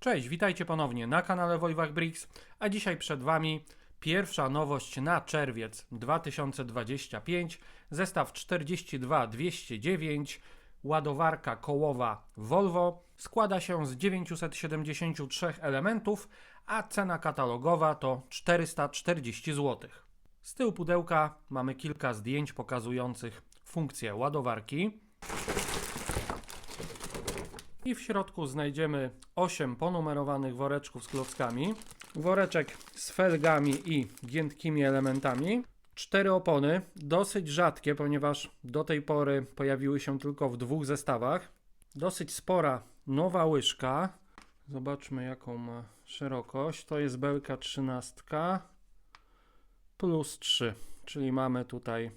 Cześć, witajcie ponownie na kanale Wojwach Bricks, a dzisiaj przed Wami pierwsza nowość na czerwiec 2025, zestaw 42209, ładowarka kołowa Volvo, składa się z 973 elementów, a cena katalogowa to 440 zł. Z tyłu pudełka mamy kilka zdjęć pokazujących funkcję ładowarki. I w środku znajdziemy 8 ponumerowanych woreczków z klockami, woreczek z felgami i giętkimi elementami, cztery opony, dosyć rzadkie, ponieważ do tej pory pojawiły się tylko w dwóch zestawach. Dosyć spora nowa łyżka. Zobaczmy jaką ma szerokość. To jest belka 13 plus 3, czyli mamy tutaj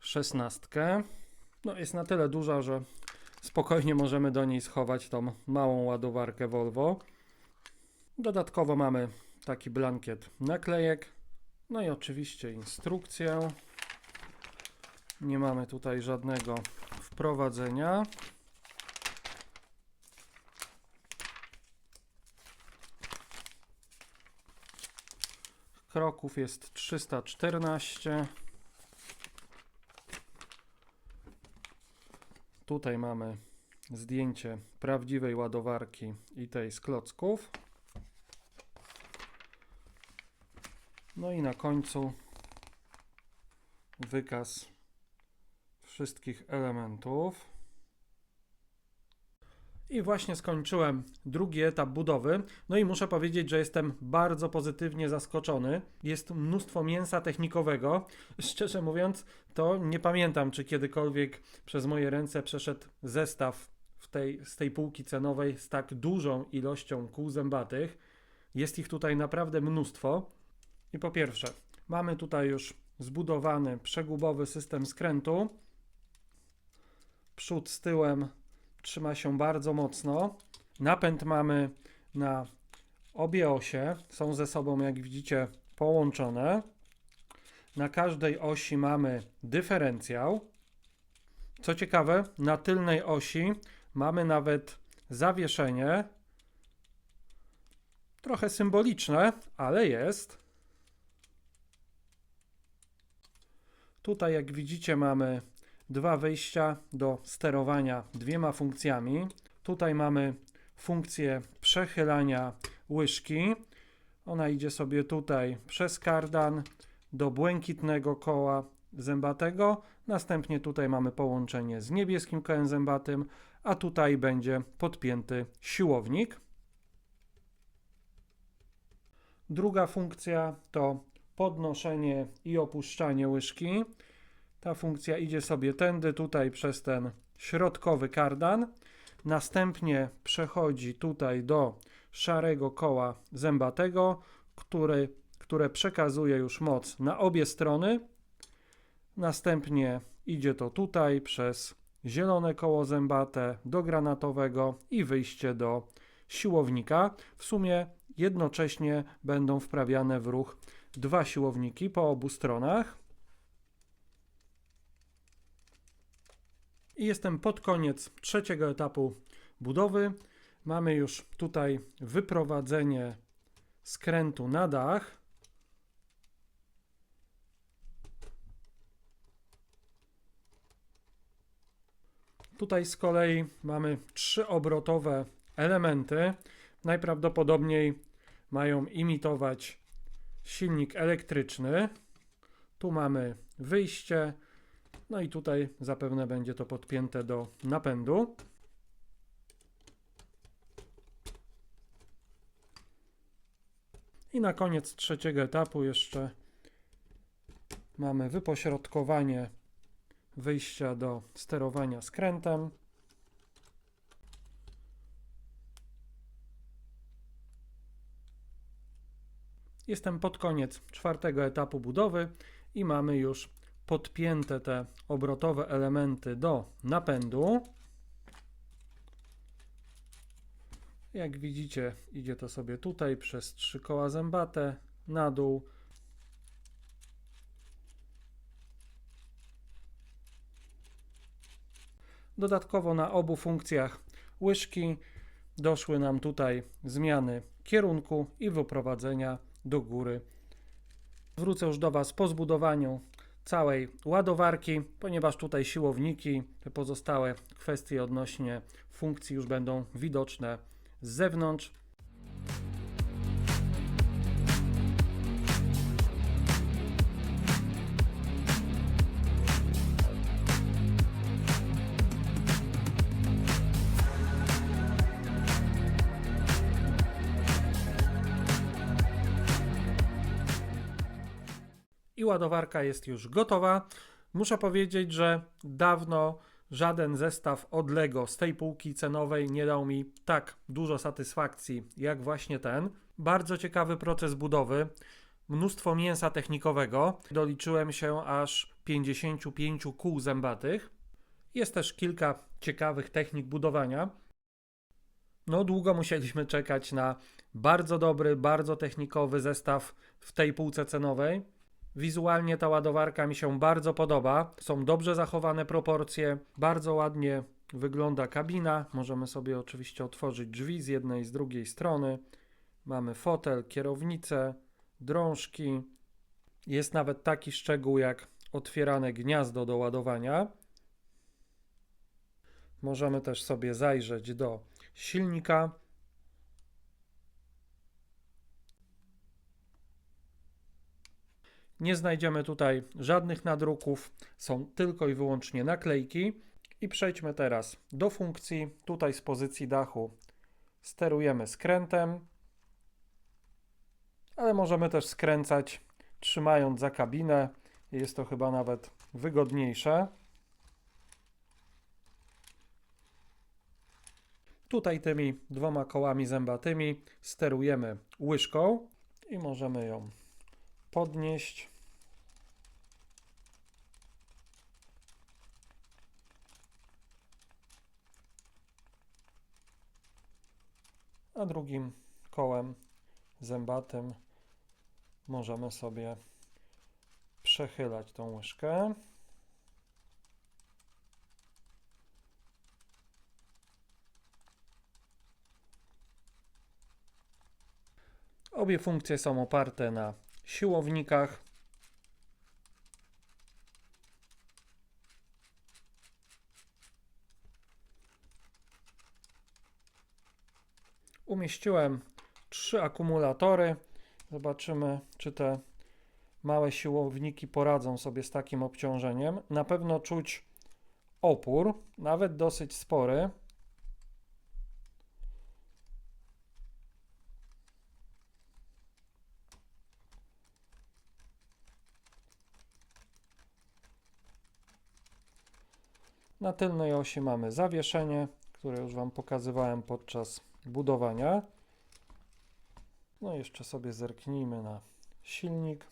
16. No jest na tyle duża, że spokojnie możemy do niej schować tą małą ładowarkę Volvo. Dodatkowo mamy taki blankiet naklejek. No i oczywiście instrukcję. Nie mamy tutaj żadnego wprowadzenia. Kroków jest 314. Tutaj mamy zdjęcie prawdziwej ładowarki i tej z klocków. No i na końcu wykaz wszystkich elementów. I właśnie skończyłem drugi etap budowy. No i muszę powiedzieć, że jestem bardzo pozytywnie zaskoczony. Jest mnóstwo mięsa technikowego. Szczerze mówiąc, to nie pamiętam, czy kiedykolwiek przez moje ręce przeszedł zestaw w tej, z tej półki cenowej z tak dużą ilością kół zębatych. Jest ich tutaj naprawdę mnóstwo. I po pierwsze, mamy tutaj już zbudowany przegubowy system skrętu. Przód z tyłem trzyma się bardzo mocno. Napęd mamy na obie osie, są ze sobą, jak widzicie, połączone. Na każdej osi mamy dyferencjał. Co ciekawe, na tylnej osi mamy nawet zawieszenie. Trochę symboliczne, ale jest. Tutaj, jak widzicie, mamy dwa wyjścia do sterowania dwiema funkcjami. Tutaj mamy funkcję przechylania łyżki. Ona idzie sobie tutaj przez kardan do błękitnego koła zębatego. Następnie tutaj mamy połączenie z niebieskim kołem zębatym, a tutaj będzie podpięty siłownik. Druga funkcja to podnoszenie i opuszczanie łyżki. Ta funkcja idzie sobie tędy, tutaj przez ten środkowy kardan. Następnie przechodzi tutaj do szarego koła zębatego, który, które przekazuje już moc na obie strony. Następnie idzie to tutaj przez zielone koło zębate do granatowego i wyjście do siłownika. W sumie jednocześnie będą wprawiane w ruch dwa siłowniki po obu stronach. I jestem pod koniec trzeciego etapu budowy. Mamy już tutaj wyprowadzenie skrętu na dach. Tutaj z kolei mamy trzy obrotowe elementy. Najprawdopodobniej mają imitować silnik elektryczny. Tu mamy wyjście, no i tutaj zapewne będzie to podpięte do napędu. I na koniec trzeciego etapu jeszcze mamy wypośrodkowanie wyjścia do sterowania skrętem. Jestem pod koniec czwartego etapu budowy i mamy już podpięte te obrotowe elementy do napędu. Jak widzicie, idzie to sobie tutaj przez trzy koła zębate na dół. Dodatkowo na obu funkcjach łyżki doszły nam tutaj zmiany kierunku i wyprowadzenia do góry. Wrócę już do Was po zbudowaniu całej ładowarki, ponieważ tutaj siłowniki, te pozostałe kwestie odnośnie funkcji już będą widoczne z zewnątrz. I ładowarka jest już gotowa. Muszę powiedzieć, że dawno żaden zestaw od Lego z tej półki cenowej nie dał mi tak dużo satysfakcji jak właśnie ten. Bardzo ciekawy proces budowy, mnóstwo mięsa technikowego. Doliczyłem się aż 55 kół zębatych. Jest też kilka ciekawych technik budowania. No, długo musieliśmy czekać na bardzo dobry, bardzo technikowy zestaw w tej półce cenowej. Wizualnie ta ładowarka mi się bardzo podoba. Są dobrze zachowane proporcje, bardzo ładnie wygląda kabina. Możemy sobie oczywiście otworzyć drzwi z jednej i z drugiej strony. Mamy fotel, kierownicę, drążki. Jest nawet taki szczegół jak otwierane gniazdo do ładowania. Możemy też sobie zajrzeć do silnika. Nie znajdziemy tutaj żadnych nadruków, są tylko i wyłącznie naklejki. I przejdźmy teraz do funkcji. Tutaj z pozycji dachu sterujemy skrętem, ale możemy też skręcać trzymając za kabinę. Jest to chyba nawet wygodniejsze. Tutaj tymi dwoma kołami zębatymi sterujemy łyżką i możemy ją podnieść. A drugim kołem zębatym możemy sobie przechylać tą łyżkę. Obie funkcje są oparte na siłownikach. Umieściłem trzy akumulatory. Zobaczymy, czy te małe siłowniki poradzą sobie z takim obciążeniem. Na pewno czuć opór, nawet dosyć spory. Na tylnej osi mamy zawieszenie, które już Wam pokazywałem podczas budowania. No jeszcze sobie zerknijmy na silnik.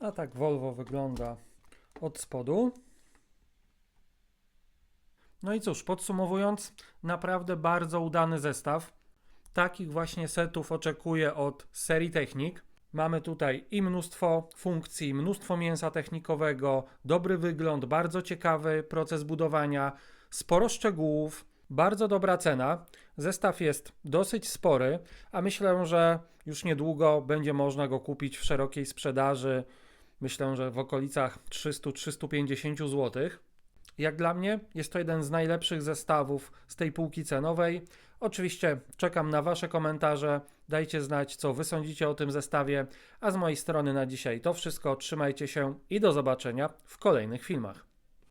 A tak Volvo wygląda od spodu. No i cóż, podsumowując, naprawdę bardzo udany zestaw. Takich właśnie setów oczekuję od serii Technik. Mamy tutaj i mnóstwo funkcji, mnóstwo mięsa technikowego, dobry wygląd, bardzo ciekawy proces budowania, sporo szczegółów, bardzo dobra cena. Zestaw jest dosyć spory, a myślę, że już niedługo będzie można go kupić w szerokiej sprzedaży. Myślę, że w okolicach 300-350 zł. Jak dla mnie jest to jeden z najlepszych zestawów z tej półki cenowej. Oczywiście czekam na Wasze komentarze. Dajcie znać, co Wy sądzicie o tym zestawie. A z mojej strony na dzisiaj to wszystko. Trzymajcie się i do zobaczenia w kolejnych filmach.